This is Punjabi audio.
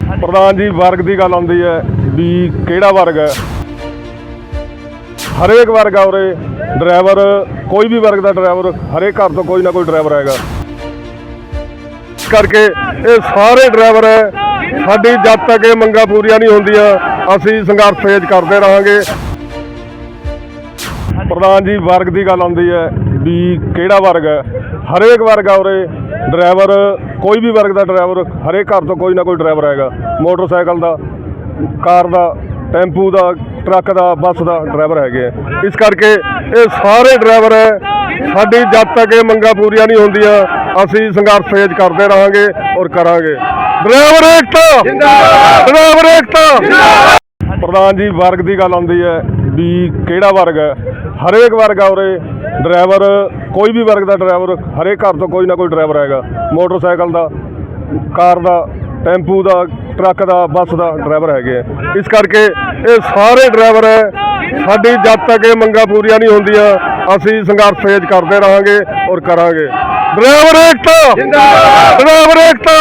ਪ੍ਰਧਾਨ ਜੀ, ਵਰਗ ਦੀ ਗੱਲ ਆਉਂਦੀ ਹੈ ਵੀ ਕਿਹੜਾ ਵਰਗ ਹੈ? ਹਰੇਕ ਵਰਗ ਆ ਉਰੇ। ਡਰਾਈਵਰ, ਕੋਈ ਵੀ ਵਰਗ ਦਾ ਡਰਾਈਵਰ, ਹਰੇਕ ਘਰ ਤੋਂ ਕੋਈ ਨਾ ਕੋਈ ਡਰਾਈਵਰ ਹੈਗਾ ਇਸ ਕਰਕੇ ਇਹ ਸਾਰੇ ਡਰਾਈਵਰ ਹੈ। ਸਾਡੀ ਜਦ ਤੱਕ ਇਹ ਮੰਗਾਂ ਪੂਰੀਆਂ ਨਹੀਂ ਹੁੰਦੀਆਂ, ਅਸੀਂ ਸੰਘਰਸ਼ ਤੇਜ਼ ਕਰਦੇ ਰਹਾਂਗੇ। ਪ੍ਰਧਾਨ ਜੀ, ਵਰਗ ਦੀ ਗੱਲ ਆਉਂਦੀ ਹੈ ਵੀ ਕਿਹੜਾ ਵਰਗ ਹੈ? ਹਰੇਕ ਵਰਗ ਆ ਉਰੇ। ਡਰਾਈਵਰ ਕੋਈ ਵੀ ਵਰਗ ਦਾ ਡਰਾਈਵਰ ਹਰੇਕ ਘਰ ਤੋਂ ਕੋਈ ਨਾ ਕੋਈ ਡਰਾਈਵਰ ਹੈਗਾ ਮੋਟਰਸਾਈਕਲ ਦਾ ਕਾਰ ਦਾ ਟੈਂਪੂ ਦਾ ਟਰੱਕ ਦਾ ਬੱਸ ਦਾ ਡਰਾਈਵਰ ਹੈਗੇ ਆ। ਇਸ ਕਰਕੇ ਇਹ ਸਾਰੇ ਡਰਾਈਵਰ ਹੈ। ਸਾਡੀ ਜਦ ਤੱਕ ਇਹ ਮੰਗਾਂ ਪੂਰੀਆਂ ਨਹੀਂ ਹੁੰਦੀਆਂ ਅਸੀਂ ਸੰਘਰਸ਼ ਤੇਜ਼ ਕਰਦੇ ਰਹਾਂਗੇ ਔਰ ਕਰਾਂਗੇ। ਡਰਾਈਵਰ ਏਕਤਾ! ਜਿੰਦਾਬਾਦ! ਡਰਾਈਵਰ ਏਕਤਾ! ਪ੍ਰਧਾਨ ਜੀ ਵਰਗ ਦੀ ਗੱਲ ਆਉਂਦੀ ਹੈ ਵੀ ਕਿਹੜਾ ਵਰਗ ਹੈ? ਹਰੇਕ ਵਰਗ ਆ ਉਰੇ। ਡਰਾਈਵਰ, ਕੋਈ ਵੀ ਵਰਗ ਦਾ ਡਰਾਈਵਰ, ਹਰੇਕ ਘਰ ਤੋਂ ਕੋਈ ਨਾ ਕੋਈ ਡਰਾਈਵਰ ਹੈਗਾ ਮੋਟਰਸਾਈਕਲ ਦਾ, ਕਾਰ ਦਾ, ਟੈਂਪੂ ਦਾ, ਟਰੱਕ ਦਾ, ਬੱਸ ਦਾ ਡਰਾਈਵਰ ਹੈਗੇ ਆ। ਇਸ ਕਰਕੇ ਇਹ ਸਾਰੇ ਡਰਾਈਵਰ ਹੈ। ਸਾਡੀ ਜਦ ਤੱਕ ਇਹ ਮੰਗਾਂ ਪੂਰੀਆਂ ਨਹੀਂ ਹੁੰਦੀਆਂ, ਅਸੀਂ ਸੰਘਰਸ਼ ਤੇਜ਼ ਕਰਦੇ ਰਹਾਂਗੇ ਔਰ ਕਰਾਂਗੇ। ਡਰਾਈਵਰ ਏਕਤਾ! ਜਿੰਦਾਬਾਦ ਡਰਾਈਵਰ ਏਕਤਾ!